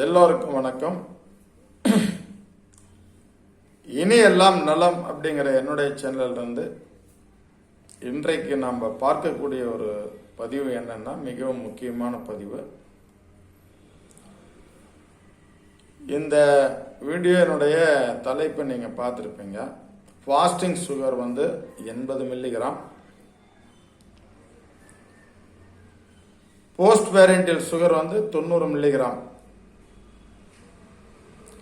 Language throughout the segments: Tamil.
எல்லோருக்கும் வணக்கம். இனி எல்லாம் நலம் அப்படிங்கிற என்னுடைய சேனல்ல இருந்து இன்றைக்கு நாம் பார்க்கக்கூடிய ஒரு பதிவு என்னன்னா மிகவும் முக்கியமான பதிவு. இந்த வீடியோனுடைய தலைப்பை நீங்கள் பார்த்துருப்பீங்க. ஃபாஸ்டிங் சுகர் வந்து எண்பது மில்லிகிராம் போஸ்ட் பேரண்டியல் சுகர் வந்து தொண்ணூறு மில்லிகிராம்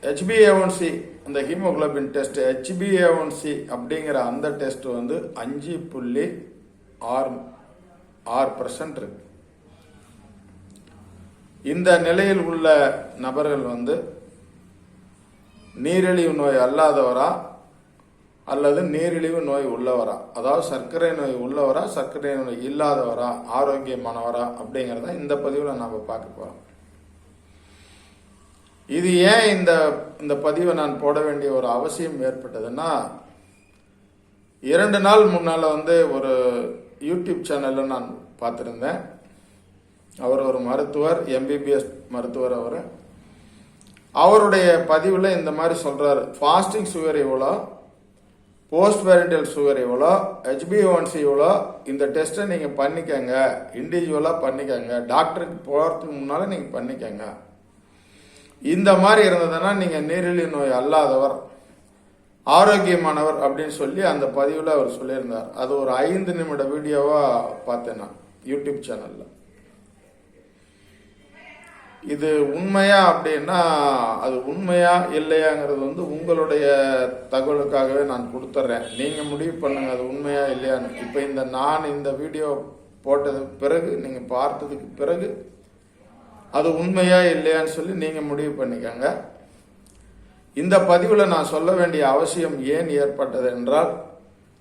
ஹெச்பிஏஒன்சி அந்த ஹீமோக்ளோபின் டெஸ்ட் ஹெச்பிஏஒன்சி அப்படிங்கிற அந்த டெஸ்ட் வந்து அஞ்சு புள்ளி ஆறு ஆறு பர்சன்ட் இருக்கு. இந்த நிலையில் உள்ள நபர்கள் வந்து நீரிழிவு நோய் அல்லாதவரா அல்லது நீரிழிவு நோய் உள்ளவரா? அதாவது சர்க்கரை நோய் உள்ளவரா சர்க்கரை நோய் இல்லாதவரா ஆரோக்கியமானவரா அப்படிங்கிறத இந்த பதிவில் நாம் பார்க்க போகிறோம் இது ஏன் இந்த இந்த பதிவை நான் போட வேண்டிய ஒரு அவசியம் ஏற்பட்டதுன்னா இரண்டு நாள் முன்னால் வந்து ஒரு யூடியூப் சேனலில் நான் பார்த்துருந்தேன். அவர் ஒரு மருத்துவர் எம்பிபிஎஸ் மருத்துவர் அவர். அவருடைய பதிவில் இந்த மாதிரி சொல்கிறாரு ஃபாஸ்டிங் சுகர் எவ்வளோ? போஸ்ட் பேரண்டியல் சுகர் எவ்வளோ ஹெச்பிஓன்சி எவ்வளோ? இந்த டெஸ்ட்டை நீங்கள் பண்ணிக்கங்க. இண்டிவிஜுவலாக பண்ணிக்கங்க. டாக்டருக்கு போகிறதுக்கு முன்னால் நீங்கள் பண்ணிக்கங்க. இந்த மாதிரி இருந்ததுன்னா நீங்கள் நீரிழிவு நோய் அல்லாதவர் ஆரோக்கியமானவர் அப்படின்னு சொல்லி அந்த பதிவில் அவர் சொல்லியிருந்தார். அது ஒரு ஐந்து நிமிட வீடியோவாக பார்த்தேன் நான் யூடியூப் சேனலில். இது உண்மையா அப்படின்னா அது உண்மையா இல்லையாங்கிறது வந்து உங்களுடைய தகவலுக்காகவே நான் கொடுத்துட்றேன் நீங்கள் முடிவு பண்ணுங்க அது உண்மையா இல்லையான்னு. இப்போ இந்த நான் இந்த வீடியோ போட்டதுக்கு பிறகு நீங்கள் பார்த்ததுக்கு பிறகு அது உண்மையா இல்லையான்னு சொல்லி நீங்கள் முடிவு பண்ணிக்கோங்க. இந்த பதிவில் நான் சொல்ல வேண்டிய அவசியம் ஏன் ஏற்பட்டது என்றால்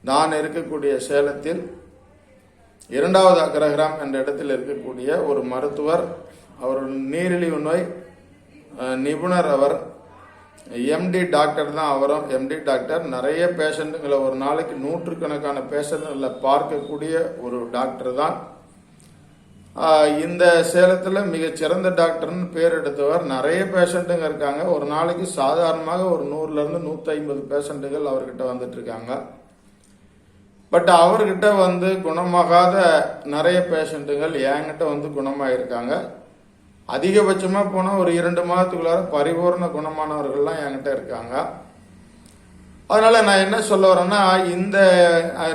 நான் இருக்கக்கூடிய சேலத்தில் இரண்டாவது அக்ரஹிராம் என்ற இடத்தில் இருக்கக்கூடிய ஒரு மருத்துவர் அவர் நீரிழிவு நோய் நிபுணர் அவர் எம்டி டாக்டர் தான் அவரும். எம்டி டாக்டர் நிறைய பேஷண்ட்டுங்களை ஒரு நாளைக்கு நூற்றுக்கணக்கான பேஷண்ட்டுகளை பார்க்கக்கூடிய ஒரு டாக்டர் தான். இந்த சேலத்தில் மிகச்சிறந்த டாக்டர்னு பேர் எடுத்தவர் நிறைய பேஷண்ட்டுங்க இருக்காங்க. ஒரு நாளைக்கு சாதாரணமாக ஒரு நூறுலேருந்து நூற்றி ஐம்பது பேஷண்ட்டுகள் அவர்கிட்ட வந்துட்டு இருக்காங்க. பட் அவர்கிட்ட வந்து குணமாகாத நிறைய பேஷண்ட்டுகள் என்கிட்ட வந்து குணமாயிருக்காங்க. அதிகபட்சமாக போனால் ஒரு இரண்டு மாதத்துக்குள்ளார பரிபூர்ண குணமானவர்கள்லாம் என்கிட்ட இருக்காங்க. அதனால் நான் என்ன சொல்ல வரேன்னா இந்த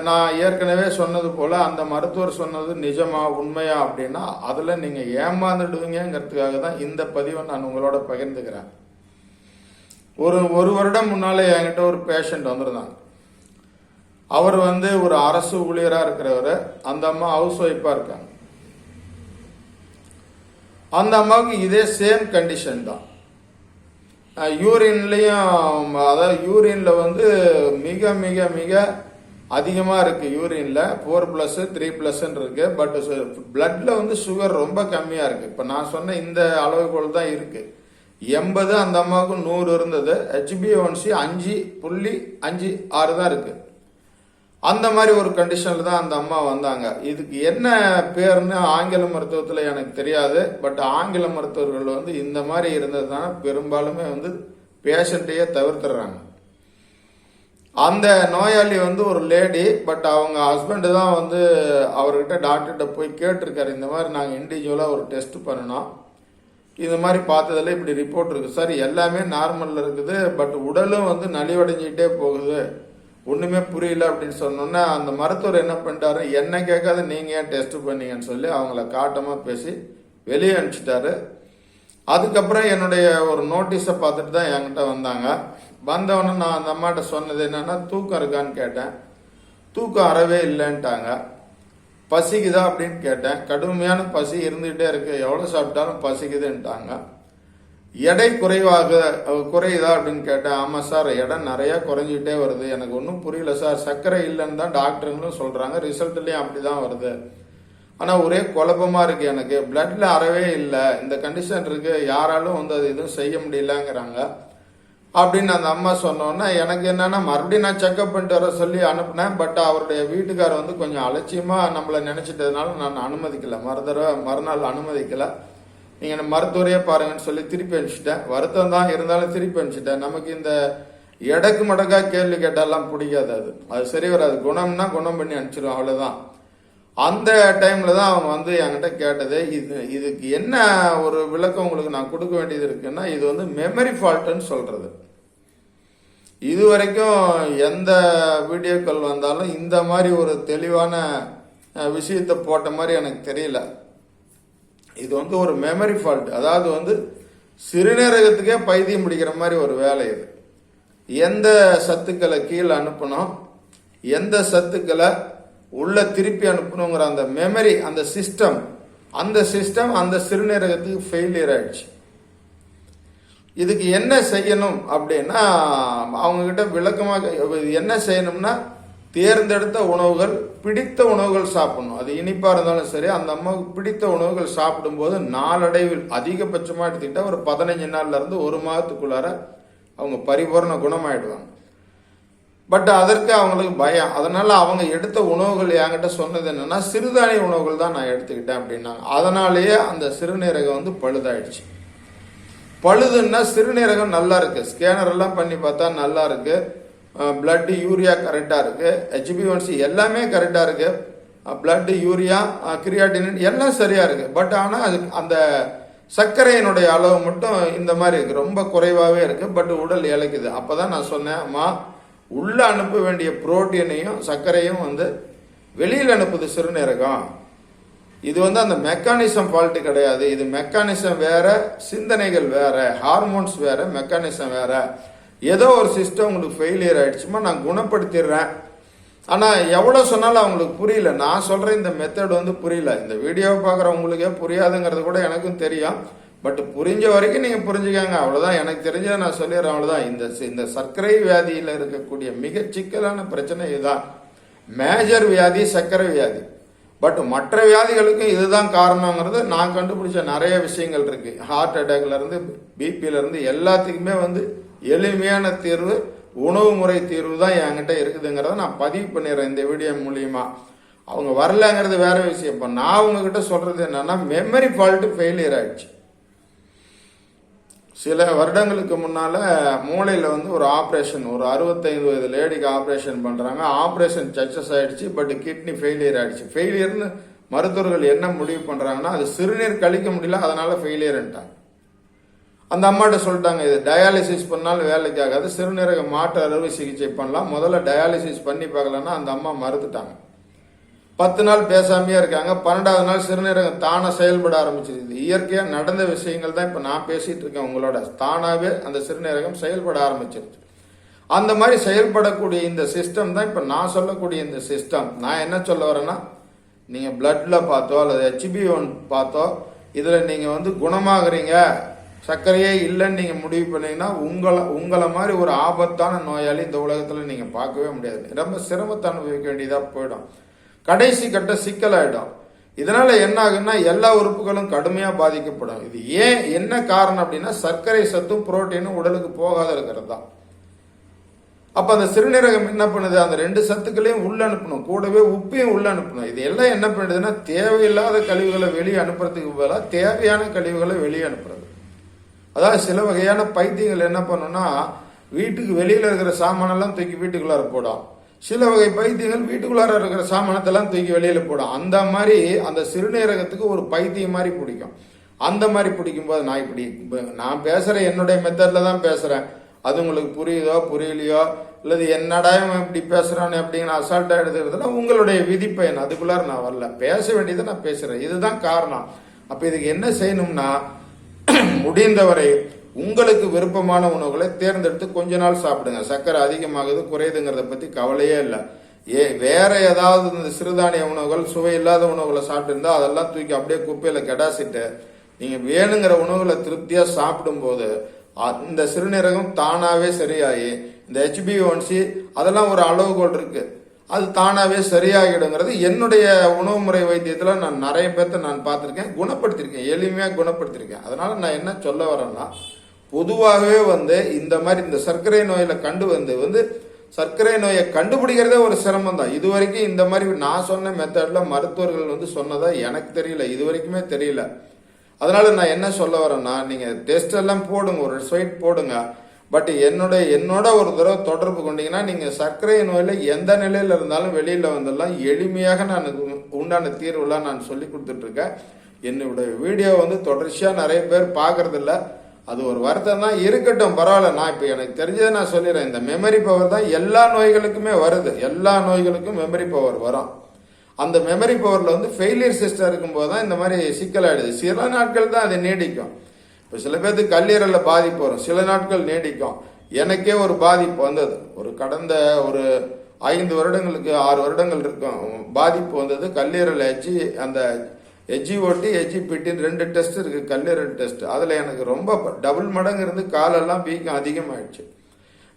நான் ஏற்கனவே சொன்னது போல் அந்த மருத்துவர் சொன்னது நிஜமா உண்மையா அப்படின்னா அதில் நீங்கள் ஏமாந்துடுவீங்கிறதுக்காக தான் இந்த பதிவை நான் உங்களோட பகிர்ந்துக்கிறேன். ஒரு ஒரு வருடம் முன்னாலே என்கிட்ட ஒரு பேஷண்ட் வந்திருந்தாங்க அவர் வந்து ஒரு அரசு ஊழியராக இருக்கிறவர். அந்த அம்மா ஹவுஸ் ஒய்ஃபாக இருக்காங்க. அந்த அம்மாவுக்கு இதே சேம் கண்டிஷன் தான். யூரின்லேயும் அதாவது யூரினில் வந்து மிக மிக மிக அதிகமாக இருக்குது யூரினில். ஃபோர் ப்ளஸ்ஸு த்ரீ ப்ளஸ்ன்னு இருக்குது பட் பிளட்டில் வந்து சுகர் ரொம்ப கம்மியாக இருக்குது இப்போ நான் சொன்ன இந்த அளவுகோல் தான் இருக்குது எண்பது அந்த அம்மாவுக்கு நூறு இருந்தது. ஹெச்பிஒன்சி அஞ்சு புள்ளி அஞ்சு ஆறு தான் இருக்குது அந்த மாதிரி ஒரு கண்டிஷனில் தான் அந்த அம்மா வந்தாங்க. இதுக்கு என்ன பேர்னு ஆங்கில மருத்துவத்தில் எனக்கு தெரியாது. பட் ஆங்கில மருத்துவர்கள் வந்து இந்த மாதிரி இருந்தது தான் பெரும்பாலுமே வந்து பேஷண்ட்டையே தவிர்த்துடுறாங்க அந்த நோயாளி வந்து ஒரு லேடி பட் அவங்க ஹஸ்பண்டு தான் வந்து அவர்கிட்ட டாக்டர்கிட்ட போய் கேட்டிருக்காரு. இந்த மாதிரி நாங்கள் இண்டிவிஜுவலாக ஒரு டெஸ்ட் பண்ணணும். இந்த மாதிரி பார்த்ததில் இப்படி ரிப்போர்ட் இருக்குது சார் எல்லாமே நார்மலில் இருக்குது. பட் உடலும் வந்து நலிவடைஞ்சிக்கிட்டே போகுது. ஒன்றுமே புரியல அப்படின்னு சொன்னோன்னே அந்த மருத்துவர் என்ன பண்ணிட்டாரு? என்ன கேட்காத நீங்கள் ஏன் டெஸ்ட் பண்ணீங்கன்னு சொல்லி அவங்கள காட்டமாக பேசி வெளியே அனுப்பிச்சிட்டாரு. அதுக்கப்புறம் என்னுடைய ஒரு நோட்டீஸை பார்த்துட்டு தான் என்கிட்ட வந்தாங்க. வந்தவொடனே நான் அந்த அம்மாட்ட சொன்னது என்னன்னா தூக்கம் இருக்கான்னு கேட்டேன். தூக்கம் அறவே இல்லைன்ட்டாங்க. பசிக்குதா? அப்படின்னு கேட்டேன். கடுமையான பசி இருந்துகிட்டே இருக்கு. எவ்வளோ சாப்பிட்டாலும் பசிக்குதுன்ட்டாங்க. எடை குறைவாக குறையுதா அப்படின்னு கேட்டேன் ஆமாம் சார் எடை நிறையா குறைஞ்சிக்கிட்டே வருது. எனக்கு ஒன்றும் புரியல சார். சர்க்கரை இல்லைன்னு தான் டாக்டருங்களும் சொல்கிறாங்க ரிசல்ட்லேயும் அப்படி தான் வருது. ஆனால் ஒரே குழப்பமாக இருக்குது எனக்கு. பிளட்டில் அறவே இல்லை. இந்த கண்டிஷன் இருக்குது யாராலும் வந்து அது எதுவும் செய்ய முடியலங்கிறாங்க. அப்படின்னு அந்த அம்மா சொன்னோன்னே எனக்கு என்னென்னா மறுபடியும் நான் செக்அப் பண்ணிட்டு வர சொல்லி அனுப்புனேன். பட் அவருடைய வீட்டுக்காரர் வந்து கொஞ்சம் அலட்சியமாக நம்மளை நினச்சிட்டதுனால நான் அனுமதிக்கலை. மறுதடவை மறுநாள் அனுமதிக்கலை. நீங்கள் மருத்துவரையே பாருங்கன்னு சொல்லி திருப்பி அனுப்பிச்சிட்டேன். வருத்தம் தான் இருந்தாலும் திருப்பி அனுப்பிச்சிட்டேன். நமக்கு இந்த எடக்கு மடக்கா கேள்வி கேட்டாலாம் பிடிக்காது அது. அது சரி வராது. குணம்னா குணம் பண்ணி அனுப்பிச்சிடும் அவ்வளோதான் அந்த டைமில் தான் அவங்க வந்து என்கிட்ட கேட்டது இது இதுக்கு என்ன ஒரு விளக்கம் உங்களுக்கு நான் கொடுக்க வேண்டியது இருக்குன்னா இது வந்து மெமரி ஃபால்ட்டுன்னு சொல்கிறது இது வரைக்கும் எந்த வீடியோக்கள் வந்தாலும் இந்த மாதிரி ஒரு தெளிவான விஷயத்தை போட்ட மாதிரி எனக்கு தெரியல. இது வந்து ஒரு மெமரி ஃபால்ட் அதாவது வந்து சிறுநீரகத்துக்கே பைத்தியம் பிடிக்கிற மாதிரி ஒரு வேலை இது. எந்த சத்துக்களை கீழே அனுப்பணும்? எந்த சத்துக்களை உள்ள திருப்பி அனுப்பணுங்கிற அந்த மெமரி அந்த சிஸ்டம் அந்த சிஸ்டம் அந்த சிறுநீரகத்துக்கு ஃபெயிலியர் ஆயிடுச்சு. இதுக்கு என்ன செய்யணும் அப்படின்னா அவங்கக்கிட்ட விளக்கமாக என்ன செய்யணும்னா தேர்ந்தெடுத்த உணவுகள் பிடித்த உணவுகள் சாப்பிடணும். அது இனிப்பாக இருந்தாலும் சரி அந்த அம்மாவுக்கு பிடித்த உணவுகள் சாப்பிடும்போது நாளடைவில் அதிகபட்சமாக எடுத்துக்கிட்டால் ஒரு பதினஞ்சு நாள்ல இருந்து ஒரு மாதத்துக்குள்ளார அவங்க பரிபூர்ண குணமாயிடுவாங்க. பட் அதற்கு அவங்களுக்கு பயம். அதனால் அவங்க எடுத்த உணவுகள் என்கிட்ட சொன்னது என்னென்னா சிறுதானிய உணவுகள் தான் நான் எடுத்துக்கிட்டேன் அப்படின்னாங்க அதனாலேயே அந்த சிறுநீரகம் வந்து பழுதாயிடுச்சு. பழுதுன்னா சிறுநீரகம் நல்லா இருக்குது ஸ்கேனர் எல்லாம் பண்ணி பார்த்தா நல்லா இருக்குது பிளட் யூரியா கரெக்டாக இருக்கு. ஹெச்பிஒன்சி எல்லாமே கரெக்டாக இருக்கு. பிளட் யூரியா கிரியாட்டினின் எல்லாம் சரியாக இருக்கு. பட் ஆனால் அது அந்த சர்க்கரையினுடைய அளவு மட்டும் இந்த மாதிரி இருக்கு. ரொம்ப குறைவாகவே இருக்கு. பட் உடல் இழைக்குது. அப்பதான் நான் சொன்னேன் அம்மா உள்ள அனுப்ப வேண்டிய புரோட்டீனையும் சர்க்கரையும் வந்து வெளியில் அனுப்புது சிறுநீரகம். இது வந்து அந்த மெக்கானிசம் ஃபால்ட்டு கிடையாது. இது மெக்கானிசம் வேற சிந்தனைகள் வேற ஹார்மோன்ஸ் வேற மெக்கானிசம் வேற. ஏதோ ஒரு சிஸ்டம் உங்களுக்கு ஃபெயிலியர் ஆயிடுச்சுமா நான் குணப்படுத்திடுறேன். ஆனால் எவ்வளோ சொன்னாலும் அவங்களுக்கு புரியல. நான் சொல்கிற இந்த மெத்தட் வந்து புரியல. இந்த வீடியோவை பார்க்குறவங்களுக்கே புரியாதுங்கிறது கூட எனக்கும் தெரியும். பட் புரிஞ்ச வரைக்கும் நீங்கள் புரிஞ்சுக்காங்க. அவ்வளோதான் எனக்கு தெரிஞ்சதை நான் சொல்லிடுறேன். அவ்வளோதான் இந்த இந்த சர்க்கரை வியாதியில் இருக்கக்கூடிய மிக சிக்கலான பிரச்சனை இதுதான். மேஜர் வியாதி சர்க்கரை வியாதி. பட் மற்ற வியாதிகளுக்கும் இதுதான் காரணங்கிறது நான் கண்டுபிடிச்ச நிறைய விஷயங்கள் இருக்குது ஹார்ட் அட்டாக்லேருந்து பிபியிலேருந்து எல்லாத்துக்குமே வந்து எளிமையான தீர்வு உணவு முறை தீர்வு தான் என்கிட்ட இருக்குதுங்கிறத நான் பதிவு பண்ணிடுறேன் இந்த வீடியோ மூலியமா. அவங்க வரலங்கிறது வேற விஷயம். இப்போ நான் உங்ககிட்ட சொல்றது என்னன்னா மெமரி ஃபால்ட்டு ஃபெயிலியர் ஆயிடுச்சு. சில வருடங்களுக்கு முன்னால மூளையில வந்து ஒரு ஆப்ரேஷன் ஒரு அறுபத்தைந்து வயது லேடிக்கு ஆப்ரேஷன் பண்றாங்க. ஆப்ரேஷன் சக்சஸ் ஆயிடுச்சு பட் கிட்னி ஃபெயிலியர் ஆயிடுச்சு. ஃபெயிலியர்னு மருத்துவர்கள் என்ன முடிவு பண்றாங்கன்னா அது சிறுநீர் கழிக்க முடியல அதனால ஃபெயிலியர்ன்ட்டாங்க அந்த அம்மாட்ட சொல்லிட்டாங்க இது டயாலிசிஸ் பண்ணாலும் வேலைக்கு ஆகாது சிறுநீரக மாற்று அறுவை சிகிச்சை பண்ணலாம். முதல்ல டயாலிசிஸ் பண்ணி பார்க்கலன்னா அந்த அம்மா மறுத்துட்டாங்க. பத்து நாள் பேசாமையே இருக்காங்க. பன்னெண்டாவது நாள் சிறுநீரகம் தானாக செயல்பட ஆரம்பிச்சிருது இயற்கையாக நடந்த விஷயங்கள் தான் இப்போ நான் பேசிகிட்டு இருக்கேன் உங்களோட. தானாகவே அந்த சிறுநீரகம் செயல்பட ஆரம்பிச்சிருச்சு. அந்த மாதிரி செயல்படக்கூடிய இந்த சிஸ்டம் தான் இப்போ நான் சொல்லக்கூடிய இந்த சிஸ்டம் நான் என்ன சொல்ல வரேன்னா நீங்கள் பிளட்டில் பார்த்தோ அல்லது ஹெச்பி ஒன் பார்த்தோ இதில் நீங்கள் வந்து குணமாகறீங்க. சர்க்கரையே இல்லைன்னு நீங்கள் முடிவு பண்ணீங்கன்னா உங்களை உங்களை மாதிரி ஒரு ஆபத்தான நோயாளி இந்த உலகத்தில் நீங்கள் பார்க்கவே முடியாது. ரொம்ப சிரமத்தை அனுபவிக்க வேண்டியதாக போயிடும். கடைசி கட்ட சிக்கலாயிடும். இதனால் என்ன ஆகுன்னா எல்லா உறுப்புகளும் கடுமையாக பாதிக்கப்படும். இது ஏன் என்ன காரணம் அப்படின்னா சர்க்கரை சத்தும் புரோட்டீனும் உடலுக்கு போகாத இருக்கிறது தான். அப்போ அந்த சிறுநீரகம் என்ன பண்ணுது? அந்த ரெண்டு சத்துக்களையும் உள்ள அனுப்பணும். கூடவே உப்பையும் உள்ள அனுப்பணும். இது எல்லாம் என்ன பண்ணுதுன்னா தேவையில்லாத கழிவுகளை வெளியே அனுப்புறதுக்கு பதிலாக தேவையான கழிவுகளை வெளியே அனுப்புறது. அதாவது சில வகையான பைத்தியங்கள் என்ன பண்ணுன்னா வீட்டுக்கு வெளியில் இருக்கிற சாமானெல்லாம் தூக்கி வீட்டுக்குள்ளார போடும். சில வகை பைத்தியங்கள் வீட்டுக்குள்ளார இருக்கிற சாமானத்தெல்லாம் தூக்கி வெளியில் போடும். அந்த மாதிரி அந்த சிறுநீரகத்துக்கு ஒரு பைத்தியம் மாதிரி பிடிக்கும். அந்த மாதிரி பிடிக்கும் போது நான் இப்படி நான் பேசுகிற என்னுடைய மெத்தடில் தான் பேசுகிறேன் அது உங்களுக்கு புரியுதோ புரியலையோ? இல்லது என்னடா இப்படி பேசுறான்னு அப்படின்னு அசால்ட்டாக எடுத்துக்கிறதுனா உங்களுடைய விதிப்பயன் அதுக்குள்ளார நான் வரல. பேச வேண்டியதை நான் பேசுகிறேன் இதுதான் காரணம். அப்போ இதுக்கு என்ன செய்யணும்னா முடிந்தவரை உங்களுக்கு விருப்பமான உணவுகளை தேர்ந்தெடுத்து கொஞ்ச நாள் சாப்பிடுங்க. சர்க்கரை அதிகமாகுது குறையுதுங்கிறத பத்தி கவலையே இல்லை. ஏ வேற ஏதாவது இந்த சிறுதானிய உணவுகள் சுவை இல்லாத உணவுகளை சாப்பிட்டுருந்தா அதெல்லாம் தூக்கி அப்படியே குப்பையில கெடாசிட்டு நீங்க வேணுங்கிற உணவுகளை திருப்தியா சாப்பிடும்போது அ- இந்த சிறுநீரகம் தானாவே சரியாகி இந்த ஹெச்பிஒன்சி அதெல்லாம் ஒரு அளவுகோல் இருக்கு. அது தானாகவே சரியாகிடுங்கிறது. என்னுடைய உணவு முறை வைத்தியத்தில் நான் நிறைய பேர்த்த நான் பார்த்துருக்கேன் குணப்படுத்தியிருக்கேன் எளிமையாக குணப்படுத்திருக்கேன். அதனால் நான் என்ன சொல்ல வரேன்னா பொதுவாகவே வந்து இந்த மாதிரி இந்த சர்க்கரை நோயில் கண்டு வந்து வந்து சர்க்கரை நோயை கண்டுபிடிக்கிறதே ஒரு சிரமம் தான். இது வரைக்கும் இந்த மாதிரி நான் சொன்ன மெத்தடில் மருத்துவர்கள் வந்து சொன்னதா எனக்கு தெரியல இது வரைக்குமே தெரியல. அதனால நான் என்ன சொல்ல வரேன்னா நீங்கள் டெஸ்ட் எல்லாம் போடுங்க ஒரு சைட் போடுங்க. பட் என்னோட என்னோட ஒரு தடவை தொடர்பு கொண்டீங்கன்னா நீங்கள் சர்க்கரை நோயில் எந்த நிலையில் இருந்தாலும் வெளியில் வந்துடலாம் எளிமையாக நான் உண்டான தீர்வுலாம் நான் சொல்லி கொடுத்துட்ருக்கேன். என்னுடைய வீடியோ வந்து தொடர்ச்சியாக நிறைய பேர் பார்க்குறதில்ல. அது ஒரு வருத்தம் தான். இருக்கட்டும் பரவாயில்ல. நான் இப்போ எனக்கு தெரிஞ்சதை நான் சொல்லிடுறேன். இந்த மெமரி பவர் தான் எல்லா நோய்களுக்குமே வருது. எல்லா நோய்களுக்கும் மெமரி பவர் வரும். அந்த மெமரி பவரில் வந்து ஃபெயிலியர் சிஸ்டம் இருக்கும்போது தான் இந்த மாதிரி சிக்கலாயிடுது. சில நாட்கள் தான் அது நீடிக்கும். இப்போ சில பேர்த்துக்கு கல்லீரலில் பாதிப்பு வரும். சில நாட்கள் நீடிக்கும். எனக்கே ஒரு பாதிப்பு வந்தது. ஒரு கடந்த ஒரு ஐந்து வருடங்களுக்கு ஆறு வருடங்கள் இருக்கும். பாதிப்பு வந்தது. கல்லீரல் எச்சி அந்த எஜ்ஜிஓடி எஜ்ஜிபிடின்னு ரெண்டு டெஸ்ட் இருக்குது கல்லீரல் டெஸ்ட். அதில் எனக்கு ரொம்ப டபுள் மடங்கு இருந்து காலெல்லாம் வீக்கம் அதிகமாகிடுச்சு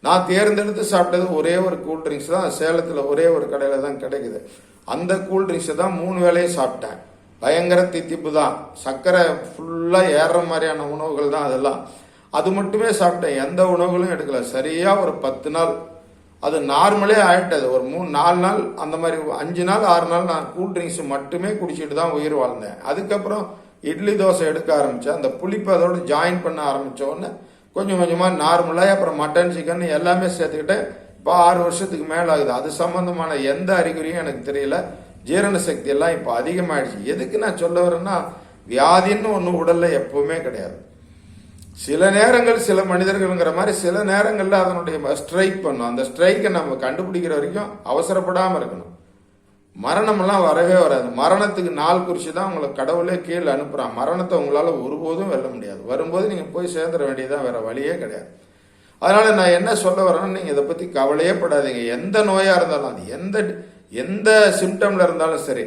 நான் தேர்ந்தெடுத்து சாப்பிட்டது ஒரே ஒரு கூல்ட்ரிங்க்ஸ் தான். சேலத்தில் ஒரே ஒரு கடையில் தான் கிடைக்குது. அந்த கூல்ட்ரிங்க்ஸை தான் மூணு வேலையும் சாப்பிட்டேன். பயங்கர தித்திப்பு தான். சர்க்கரை ஃபுல்லாக ஏறுற மாதிரியான உணவுகள் தான் அதெல்லாம். அது மட்டுமே சாப்பிட்டேன். எந்த உணவுகளும் எடுக்கல. சரியாக ஒரு பத்து நாள். அது நார்மலே ஆகிட்டது ஒரு மூணு நாலு நாள் அந்த மாதிரி அஞ்சு நாள் ஆறு நாள் நான் கூல் ட்ரிங்க்ஸ் மட்டுமே குடிச்சிட்டு தான் உயிர் வாழ்ந்தேன். அதுக்கப்புறம் இட்லி தோசை எடுக்க ஆரம்பித்தேன் அந்த புளிப்பு அதோடு ஜாயின் பண்ண ஆரம்பித்தோடனே உடனே கொஞ்சம் கொஞ்சமாக நார்மலாக அப்புறம் மட்டன் சிக்கன் எல்லாமே சேர்த்துக்கிட்டேன். இப்போ ஆறு வருஷத்துக்கு மேலே ஆகுது அது சம்மந்தமான எந்த அறிகுறியும் எனக்கு தெரியல. ஜீரண சக்தி எல்லாம் இப்போ அதிகமாகிடுச்சு எதுக்கு நான் சொல்ல வரேன்னா வியாதின்னு ஒன்று உடலில் எப்பவுமே கிடையாது. சில நேரங்கள் சில மனிதர்கள்ங்கிற மாதிரி சில நேரங்களில் அதனுடைய ஸ்ட்ரைக் பண்ணும். அந்த ஸ்ட்ரைக்கை நம்ம கண்டுபிடிக்கிற வரைக்கும் அவசரப்படாமல் இருக்கணும். மரணமெல்லாம் வரவே வராது. மரணத்துக்கு நாள் குறித்து தான் உங்களை கடவுளே கீழே அனுப்புகிறான் மரணத்தை உங்களால் ஒருபோதும் வெல்ல முடியாது. வரும்போது நீங்கள் போய் சேர்ந்துட வேண்டியதான் வேறு வழியே கிடையாது. அதனால் நான் என்ன சொல்ல வரேன்னு நீங்கள் இதை பற்றி கவலையே படாதீங்க. எந்த நோயாக இருந்தாலும் அது எந்த எந்த சிம்டம்ல இருந்தாலும் சரி.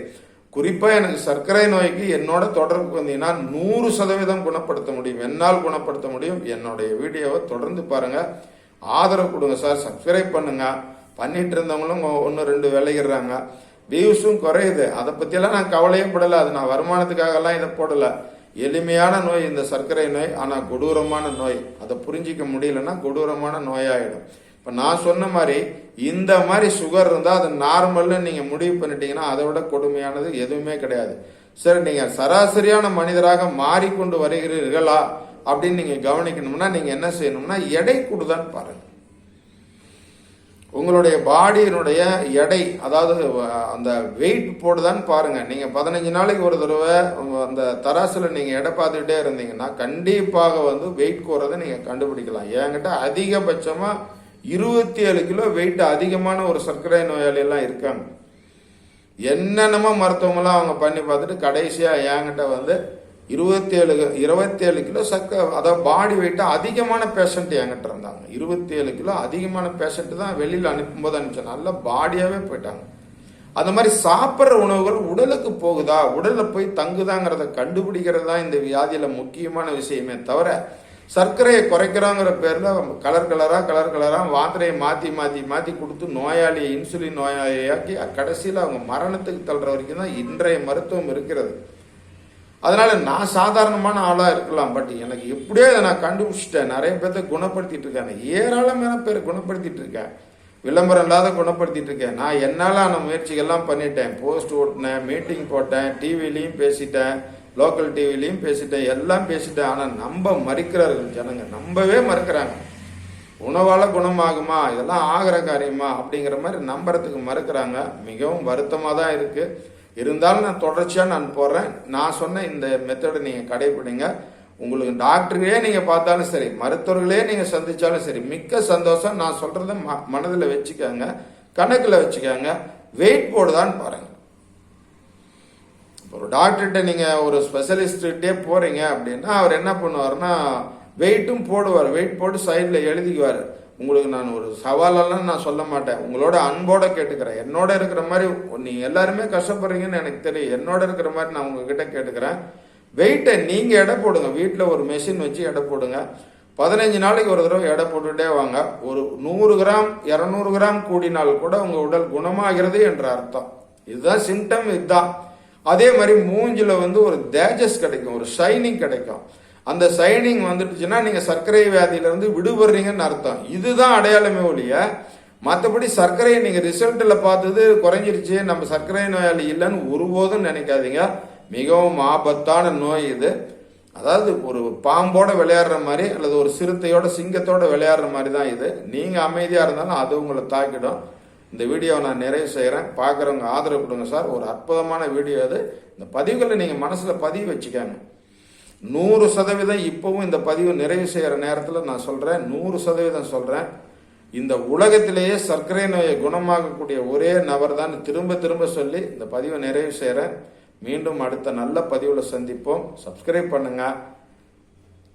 குறிப்பா எனக்கு சர்க்கரை நோய்க்கு என்னோட தொடர்பு வந்தீங்கன்னா நூறு சதவீதம் குணப்படுத்த முடியும். என்னால் குணப்படுத்த முடியும். என்னுடைய வீடியோவை தொடர்ந்து பாருங்க. ஆதரவு கொடுங்க சார். சப்ஸ்கிரைப் பண்ணுங்க. பண்ணிட்டு இருந்தவங்களும் ஒன்று ரெண்டு விளையிடுறாங்க வியூஸும் குறையுது. அதை பற்றியெல்லாம் நான் கவலையே படலை. அது நான் வருமானத்துக்காகலாம் இதை போடலை. எளிமையான நோய் இந்த சர்க்கரை நோய் ஆனால் கொடூரமான நோய். அதை புரிஞ்சிக்க முடியலன்னா கொடூரமான நோயாயிடும். இப்போ நான் சொன்ன மாதிரி இந்த மாதிரி சுகர் இருந்தால் அது நார்மல்னு நீங்கள் முடிவு பண்ணிட்டீங்கன்னா அதை விட கொடுமையானது எதுவுமே கிடையாது. சரி நீங்கள் சராசரியான மனிதராக மாறிக்கொண்டு வருகிறீர்களா அப்படின்னு நீங்கள் கவனிக்கணும்னா நீங்கள் என்ன செய்யணும்னா எடை கூடுதான்னு பாருங்கள் உங்களுடைய பாடியினுடைய எடை அதாவது அந்த வெயிட் போடுதான்னு பாருங்கள் நீங்கள் பதினஞ்சு நாளைக்கு ஒரு தடவை அந்த தராசில் நீங்கள் எடை பார்த்துக்கிட்டே இருந்தீங்கன்னா கண்டிப்பாக வந்து வெயிட் கூறதை நீங்கள் கண்டுபிடிக்கலாம். என்கிட்ட அதிகபட்சமாக இருபத்தி ஏழு கிலோ வெயிட் அதிகமான ஒரு சர்க்கரை நோயாளியெல்லாம் இருக்காங்க. என்னென்னமோ மருத்துவமெல்லாம் அவங்க பண்ணி பார்த்துட்டு கடைசியாக என்கிட்ட வந்து இருபத்தி ஏழு இருபத்தி ஏழு கிலோ சக்க அதாவது பாடி வெயிட்டாக அதிகமான பேஷண்ட் என்கிட்ட இருந்தாங்க. இருபத்தி ஏழு கிலோ அதிகமான பேஷண்ட்டு தான் வெளியில் அனுப்பும்போது அனுப்பிச்சேன். நல்லா பாடியாகவே போயிட்டாங்க. அந்த மாதிரி சாப்பிட்ற உணவுகள் உடலுக்கு போகுதா? உடலில் போய் தங்குதாங்கிறத கண்டுபிடிக்கிறது தான் இந்த வியாதியில் முக்கியமான விஷயமே தவிர சர்க்கரையை குறைக்கிறோங்கிற பேரில் கலர் கலராக கலர் கலராக மாத்திரையை மாற்றி மாற்றி மாற்றி கொடுத்து நோயாளியை இன்சுலின் நோயாளியாக்கி கடைசியில் அவங்க மரணத்துக்கு தள்ளுற வரைக்கும் தான் இன்றைய மருத்துவம் இருக்கிறது. அதனால் நான் சாதாரணமான ஆளாக இருக்கலாம் பட் எனக்கு எப்படியோ இதை நான் கண்டுபிடிச்சிட்டேன். நிறைய பேர்த்த குணப்படுத்திட்டு இருக்கேன். ஏராளமான பேர் குணப்படுத்திட்டு இருக்கேன். விளம்பரம் இல்லாத குணப்படுத்திட்டு இருக்கேன். நான் என்னால் அந்த முயற்சிகள்லாம் பண்ணிட்டேன். போஸ்ட் ஓட்டினேன் மீட்டிங் போட்டேன் டிவிலையும் பேசிட்டேன். லோக்கல் டிவிலையும் பேசிட்டேன் எல்லாம் பேசிட்டேன். ஆனால் நம்ப மறுக்கிறார்கள் ஜனங்க. நம்பவே மறுக்கிறாங்க. உணவால் குணமாகுமா? இதெல்லாம் ஆகிற காரியமா? அப்படிங்கிற மாதிரி நம்புறதுக்கு மறுக்கிறாங்க. மிகவும் வருத்தமாக தான் இருக்குது இருந்தாலும் நான் தொடர்ச்சியாக நான் போடுறேன் நான் சொன்ன இந்த மெத்தடை நீங்கள் கடைபிடிங்க உங்களுக்கு டாக்டர்களே நீங்கள் பார்த்தாலும் சரி மருத்துவர்களே நீங்கள் சந்தித்தாலும் சரி மிக்க சந்தோஷம். நான் சொல்கிறத ம மனதில் வச்சுக்கோங்க. கணக்கில் வச்சுக்கோங்க. வெயிட் போடுதான்னு பாருங்கள் ஒரு டாக்டர்கிட்ட நீங்கள் ஒரு ஸ்பெஷலிஸ்ட்கிட்டே போகிறீங்க அப்படின்னா அவர் என்ன பண்ணுவார்னா வெயிட்டும் போடுவார். வெயிட் போட்டு சைடில் எழுதிக்குவார். உங்களுக்கு நான் ஒரு சவாலெல்லாம் நான் சொல்ல மாட்டேன். உங்களோட அன்போட கேட்டுக்கிறேன். என்னோட இருக்கிற மாதிரி நீ எல்லாருமே கஷ்டப்படுறீங்கன்னு எனக்கு தெரியும் என்னோட இருக்கிற மாதிரி நான் உங்ககிட்ட கேட்டுக்கிறேன். வெயிட்டை நீங்கள் எடை போடுங்க. வீட்டில் ஒரு மெஷின் வச்சு எடை போடுங்க. பதினஞ்சு நாளைக்கு ஒரு தடவை எடை போட்டுகிட்டே வாங்க. ஒரு நூறு கிராம் இரநூறு கிராம் கூடினால் கூட உங்கள் உடல் குணமாகிறது என்ற அர்த்தம். இதுதான் சிம்டம் இதுதான். அதே மாதிரி மூஞ்சில வந்து ஒரு தேஜஸ் கிடைக்கும் ஒரு ஷைனிங் கிடைக்கும். அந்த சைனிங் வந்துட்டுச்சுன்னா நீங்க சர்க்கரை வியாதியிலேருந்து விடுபடுறீங்கன்னு அர்த்தம். இதுதான் அடையாளமே ஒழிய மற்றபடி சர்க்கரையை நீங்க ரிசல்ட்ல பார்த்தது குறைஞ்சிருச்சு நம்ம சர்க்கரை நோயாளி இல்லைன்னு ஒருபோதும் நினைக்காதீங்க. மிகவும் ஆபத்தான நோய் இது. அதாவது ஒரு பாம்போட விளையாடுற மாதிரி அல்லது ஒரு சிறுத்தையோட சிங்கத்தோட விளையாடுற மாதிரி தான் இது. நீங்க அமைதியா இருந்தாலும் அது உங்களை தாக்கிடும். இந்த வீடியோவை நான் நிறைவு செய்கிறேன். பார்க்குறவங்க ஆதரவு கொடுங்க சார். ஒரு அற்புதமான வீடியோ அது. இந்த பதிவுகளை நீங்கள் மனசில் பதிவு வச்சுக்கோங்க. நூறு சதவீதம் இப்போவும் இந்த பதிவு நிறைவு செய்கிற நேரத்தில் நான் சொல்கிறேன் நூறு சதவீதம் சொல்கிறேன் இந்த உலகத்திலேயே சர்க்கரை நோயை குணமாகக்கூடிய ஒரே நபர் தான் திரும்ப திரும்ப சொல்லி இந்த பதிவை நிறைவு செய்கிறேன். மீண்டும் அடுத்த நல்ல பதிவில் சந்திப்போம். சப்ஸ்கிரைப் பண்ணுங்கள்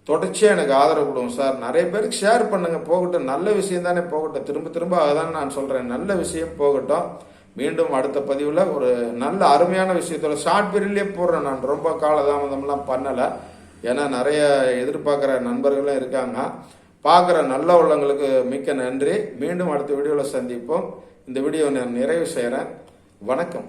தொடர்ச்சியாக எனக்கு ஆதரவு கொடுங்க சார். நிறைய பேருக்கு ஷேர் பண்ணுங்கள் போகட்டும். நல்ல விஷயம் தானே போகட்டும். திரும்ப திரும்ப அதுதான் நான் சொல்கிறேன் நல்ல விஷயம் போகட்டும். மீண்டும் அடுத்த பதிவில் ஒரு நல்ல அருமையான விஷயத்தோட ஷார்ட் பீரியட்லேயே போடுறேன் நான். ரொம்ப காலதாமதம்லாம் பண்ணலை. ஏன்னா நிறைய எதிர்பார்க்குற நண்பர்களும் இருக்காங்க. பார்க்குற நல்ல உள்ளங்களுக்கு மிக்க நன்றி. மீண்டும் அடுத்த வீடியோவில் சந்திப்போம். இந்த வீடியோ நான் நிறைவு செய்கிறேன் வணக்கம்.